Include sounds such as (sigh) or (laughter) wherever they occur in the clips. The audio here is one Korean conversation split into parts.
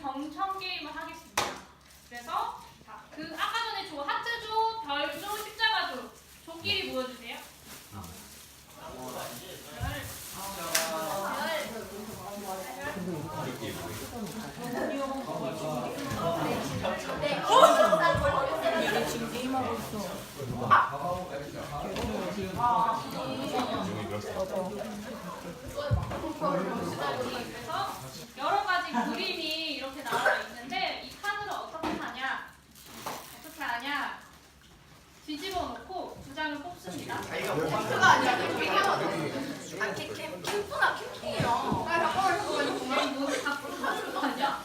저희는 경청 게임을 하겠습니다. 그래서 자, 그 아까 전에 조 하트조, 별조, 십자가조 조끼리 모여주세요. 그래서 여러 가지 그림이 이렇게 나와 있는데 이 칸으로 어떻게 하냐? 어떻게 하냐? 뒤집어 놓고 두 장을 뽑습니다. 그가 아니라 캠핑이야. 아, 캠, 캠, 캠프나 캠핑이야. 아, 잠깐만, 잠깐만. 아니 뭐 갖고 하는 거 아니야?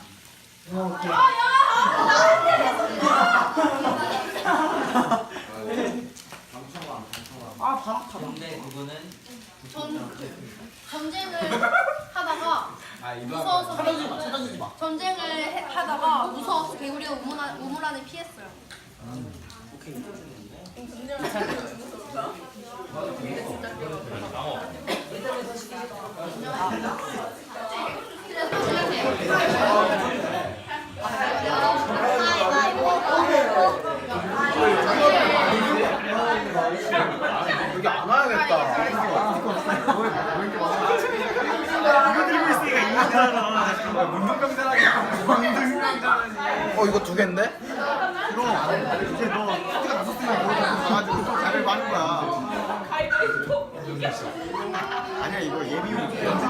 전 전쟁을 하다가 무서워서 전쟁을 개구리가 우물, 안에 피했어요. 여기 안 와야겠다. 이거 들고 있으니까 이거잖아. 문둥병자라니. 문둥병자라니. 어 이거 두 개인데? 그럼 이제 너 티가 났었으면 그거 가가지고 또 자를 많은 거야. 아니야 이거 예비용 연습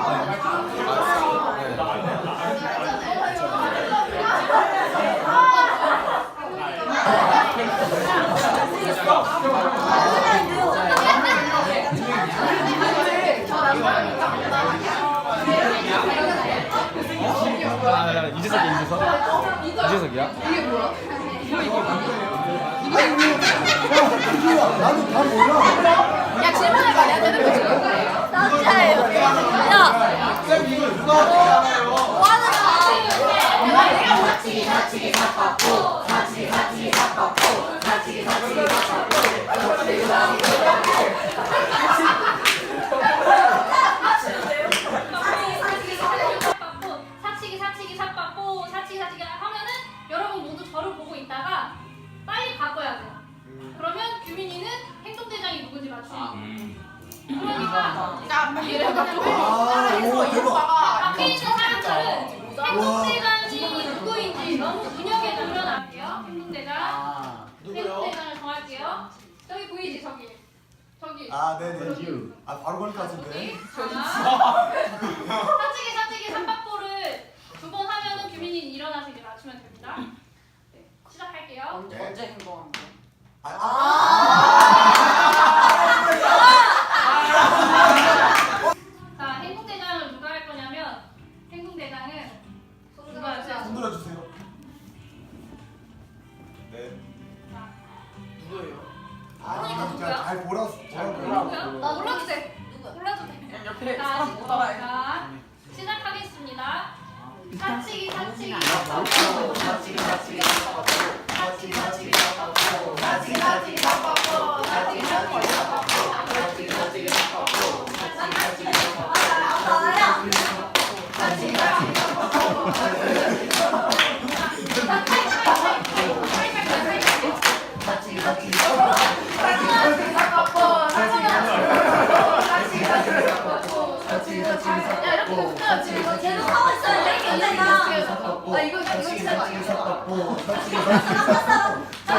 이재석이 이재석? 이재석이야? 나도 다 몰라. 야. 내가 대답해 줄게. 남자예요. 야, 쌤 이거 누가? 뭐 하는 거야? 삽받고 그러면 규민이는 행동대장이 누군지 맞추는 그러니까 야, 이래가 좀. 아, 오, 대박. 밖에 있는 사람들은 행동대장이 누구인지 너무 눈여겨 보려날게요. 행동대장. 행동대장을 정할게요. 저기 보이지 저기. 저기. 아 네네. 아 바로 걸릴 것 같은데. 사치기 사치기 삼박보를 두 번 하면은 규민이 일어나서 이제 맞추면 됩니다. 네, 시작할게요. 언제 행동한 거? 자, 행동대장을 누가 할 거냐면 행동대장은 누가 하세요? 손 들어 주세요. 네. 누구예요? 그러니까 누구야? 잘 보라 보라고요. 누구야? 나 몰라도 돼. 몰라도 돼. 그냥 옆에 자, 사람 못 따라해. 자, 시작하겠습니다. 사치기 사치기 야, 이렇게 웃 겨. 지금 이거 돼. 괜찮아. 아, 이거 이거 진짜? 아,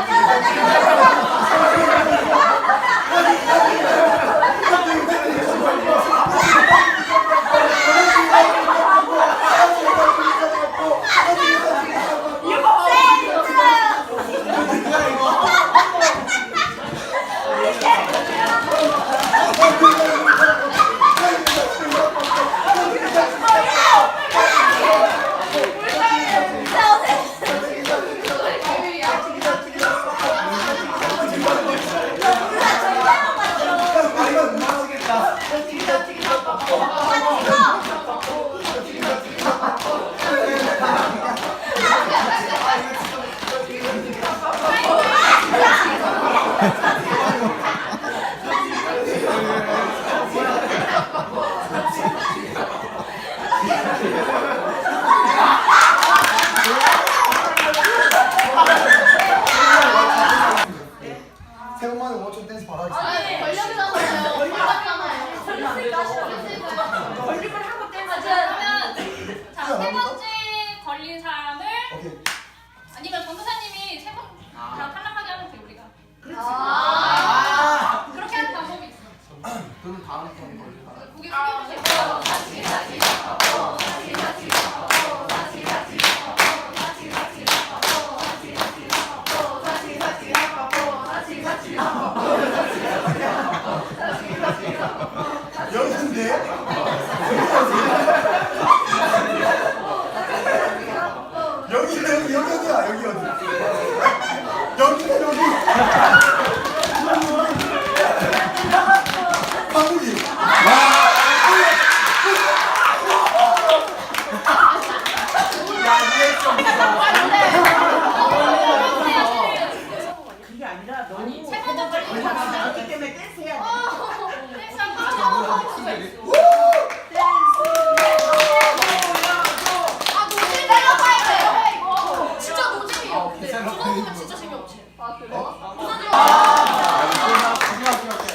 진짜 신경 없지. 아 그래? 웃어주면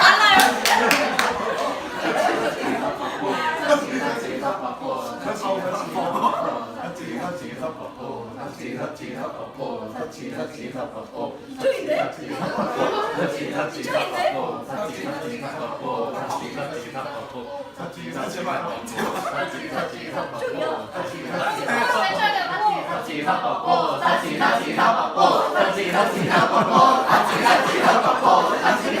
섭법보 섭치 섭치 섭법보 섭치 섭치 섭법보 저인데? 섭치 섭치 섭법보 섭치 섭치 섭법보 섭치 섭치 섭법보 섭치 섭치 섭법보 섭치 섭치 섭법보 섭치 섭치 섭법보 섭치 섭치 섭법보 섭치 섭치 섭법보 섭치 섭치 섭법보 섭치 섭치 섭법보 섭치 섭치 섭법보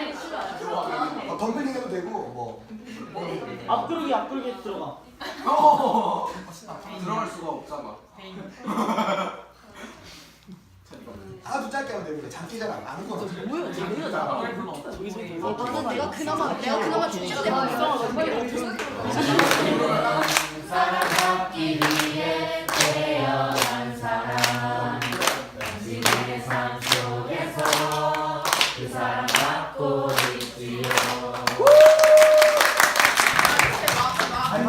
아, 어, 덤벨링 해도 되고 뭐. 앞구르기 앞구르기 들어가. 어, 아, 들어갈 수가 없잖아. 아주 짧게 하면 되고 장기자랑 아무거나. 뭐야 장기자 어, 방금 내가 그나마 내가 그나마 주식 때문에. 사랑받기 위해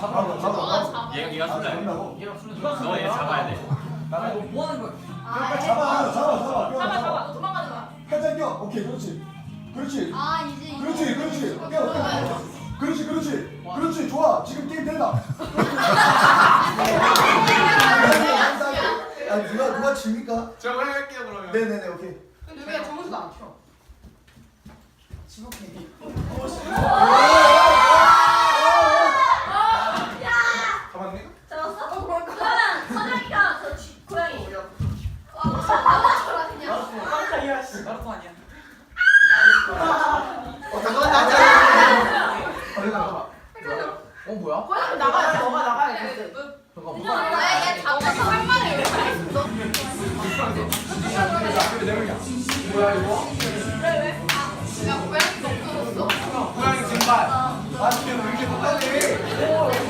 잡으라고 너가 아, 잡아. 잡아. 얘, 얘가 술래. 된다고? 얘랑 술래. 누가 술래? 너얘 잡아야 돼. 아, 나가. 이거 뭐 하는 거야? 아, 빨리 예. 잡아, 잡아, 잡아. 잡아, 잡아. 너 도망가지 마. 살짝 뛰어. 오케이, 그렇지. 그렇지. 아, 이제. 이제. 그렇지, 그렇지. 오케이, 오케이. 오케이. 그렇지, 그렇지. 그렇지, 좋아. 지금 게임 된다. (laughs) 아, 누가 누가 집니까? 저걸 할게요 그러면. 네네네, 오케이. 근데 왜 정수가 안 켜? 지목해. 마라톤 아니야. 어 잠깐만 나 잠깐만. 어 잠깐만. 어 뭐야? 고양이 나가 너가 나가야 돼. 잠깐 뭐? 야야 잡아서 한 마리 왜 했어? 뭐야 이거? 왜 왜? 야 고양이 너무 떨었어. 고양이 증발. 아니 왜 이렇게 못하니?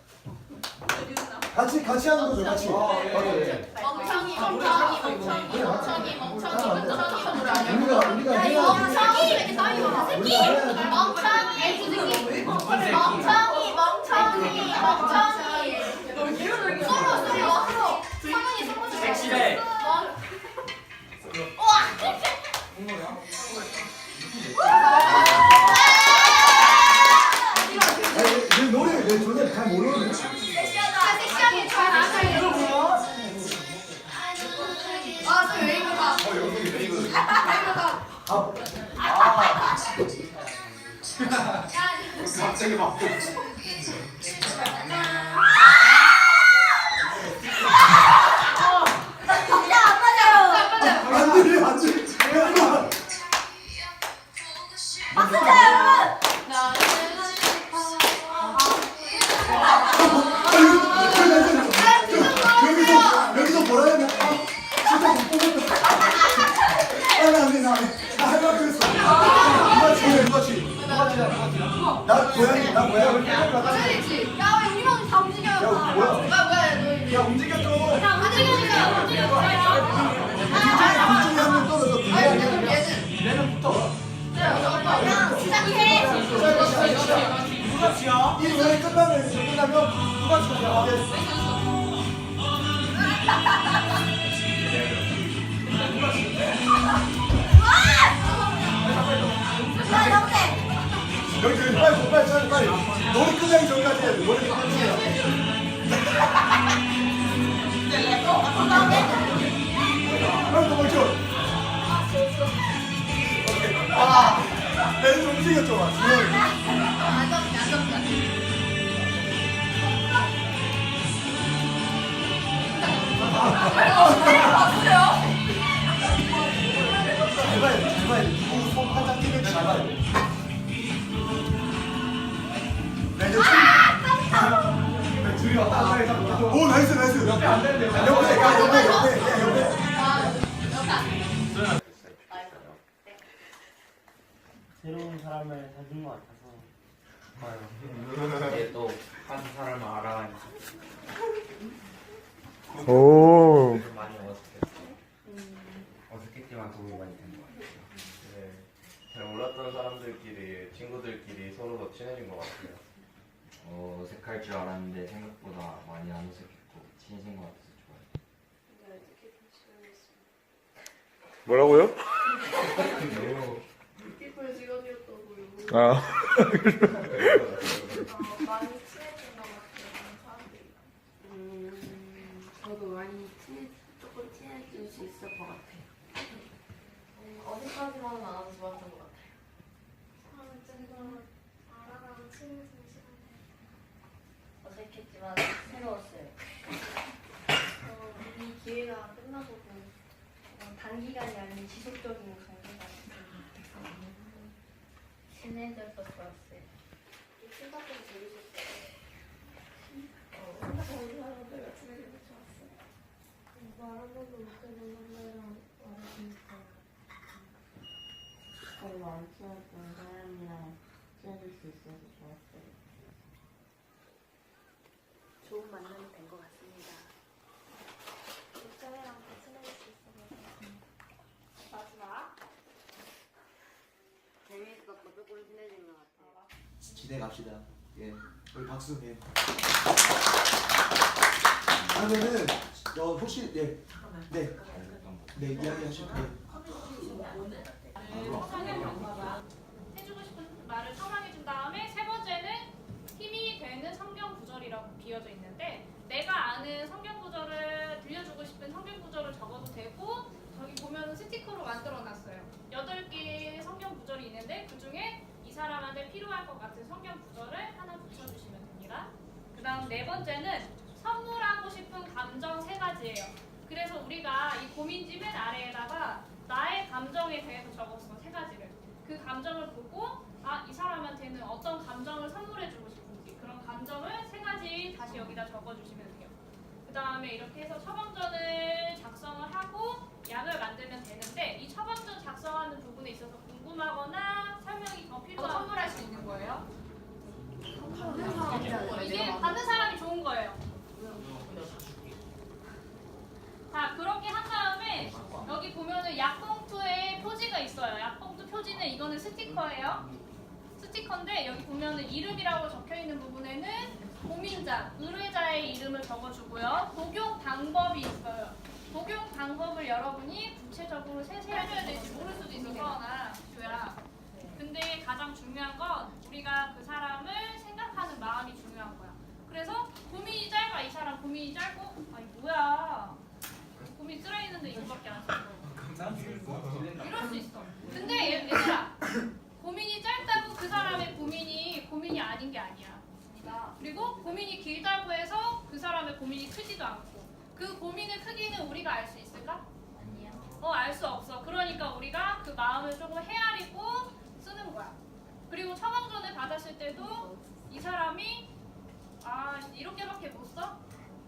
같이 같이 하는 거죠, 같이. 오케이. 멍청이, 멍청이, 멍청이, 멍청이, 멍청이, 멍청이 노래 아니야? 우리가 우리가 야, 이거 해야지. 멍청이 이렇게 쌓이고 새끼. 멍청이 멍청이 멍청이 멍청이 서로 서로 갑자기 막. 진짜 야너야 움직여줘. 자, 움직여주세요. 움직여주세요. 둘 중에 한명 떨어져. 아니 그냥 그럼 얘는 붙어. 그냥 시작해 누가 지어? 이 노래 끝나면 끝나면 누가 치냐? 야 나오네 여기 여기 빨리 빨리 빨리 빨리. 노래 끝나기 전까지 해야 돼. 노래 끝나기 전까지. 빨리 더 멀죠. 아, 내좀 움직였죠, 막. 잘 새로운 사람을 사귄 것 같아서 이게 또한 사람을 알아가니까 오. 많이 어색했어. 어색했지만 도움이 많이 된 것 같아요. 네, 잘 몰랐던 사람들끼리 친구들끼리 서로 더 친해진 것 같아요. 어, 어색할 줄 알았는데 생각보다 많이 안 어색했고 친해진 것 같아서 좋아요. 뭐라고요? (laughs) 피플 직원이었다고요 아. 많이 친해진 것 같아요 사람들이 음, 저도 많이 친해, 조금 친해질 수 있을 것 같아요. 어디까지만은 안 와도 좋았던 것 같아요. 어색했지만 새로웠어요. 어, 이 기회가 끝나고도 어, 단기간이 아닌 지속적인 친해져서 좋았어요. 생각 좀 재밌었어요. 어, 생각하는 사람들과 친해져서 좋았어요. 말한 번도 못 해본 사람이랑 말하니까 별로 안 친했던 사람이랑 친해질 수 있어서 좋았어요. 좋은 만남이 된 것 같습니다. 일정이랑 더 친해질 수 있어서 마지막 조금 친해진 것 같아요. 기대 갑시다. 예. 우리 박수. 예. 그러면은 어 혹시 예. 네. 네, 이야기 하실 때. 해주고 싶은 말을 첨언해준 다음에 세 번째는 힘이 되는 성경 구절이라고 비어져 있는데 내가 아는 성경 구절을 들려주고 싶은 성경 구절을 적어도 되고 저기 보면 스티커로 만들어놨어요. 여덟 개의 성경 구절이 있는데 그 중에 이 사람한테 필요할 것 같은 성경 구절을 하나 붙여주시면 됩니다. 그 다음 네 번째는 선물하고 싶은 감정 세 가지예요. 그래서 우리가 이 고민지 맨 아래에다가 감정에 대해서 적었어 세 가지를. 그 감정을 보고 아 이 사람한테는 어떤 감정을 선물해주고 싶은지 그런 감정을 세 가지 다시 여기다 적어주시면 돼요. 그 다음에 이렇게 해서 처방전을 작성을 하고 약을 만들면 되는데 이 처방전 작성하는 부분에 있어서 궁금하거나 설명이 더 필요한 선물할 수 있는 거예요. 이게 받는 사람이 좋은 거예요. 자 그렇게 한 다음에 여기 보면은 약봉투에 표지가 있어요. 약봉투 표지는 이거는 스티커예요. 스티커인데 여기 보면은 이름이라고 적혀 있는 부분에는 고민자, 의뢰자의 이름을 적어주고요. 있어요. 복용 방법을 여러분이 구체적으로 세세하게 해줘야 될지 모를 수도 있어서 나 교야. 근데 가장 중요한 건 우리가 그 사람을 생각하는 마음이 중요한 거야. 그래서 고민이 짧아 이 사람 고민이 짧고 아이 뭐야 고민 쓰라했는데 이거밖에 안 썼어. 이럴 수 있어. 근데 얘- 얘들아 고민이 짧다고 그 사람의 고민이 고민이 아닌 게 아니야. 그리고 고민이 길다고 해서 그 사람의 고민이 크지도 않고 그 고민의 크기는 우리가 알 수 있을까? 아니요. 어, 알 수 없어. 그러니까 우리가 그 마음을 조금 헤아리고 쓰는 거야. 그리고 처방전을 받았을 때도 이 사람이 아 이렇게밖에 못 써?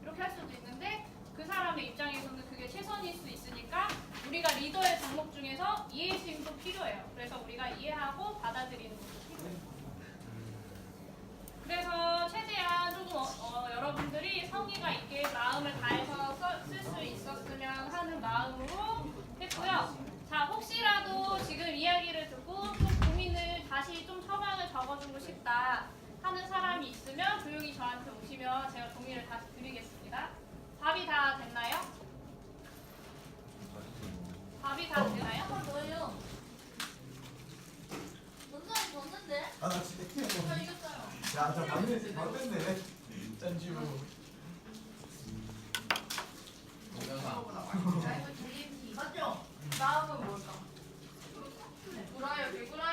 이렇게 할 수도 있는데 그 사람의 입장에서는 그게 최선일 수 있으니까 우리가 리더의 종목 중에서 이해심도 필요해요. 그래서 우리가 이해하고 받아들이는 필요해요. 그래서 최대한 조금 어, 어, 여러분들이 성의가 있게 마음을 다해서 쓸 수 있었으면 하는 마음으로 했고요. 자 혹시라도 지금 이야기를 듣고 좀 고민을 다시 좀 처방을 적어주고 싶다 하는 사람이 있으면 조용히 저한테 오시면 제가 종이를 다시 드리겠습니다. 답이 다 됐나요? 답이 다 되나요? 뭐예요? 문장이 졌는데? 아나 진짜 키워 저 이겼어요. 야, 저 방금 방금네. 짠지우. 마음은 뭘까? 불화요, 불화요.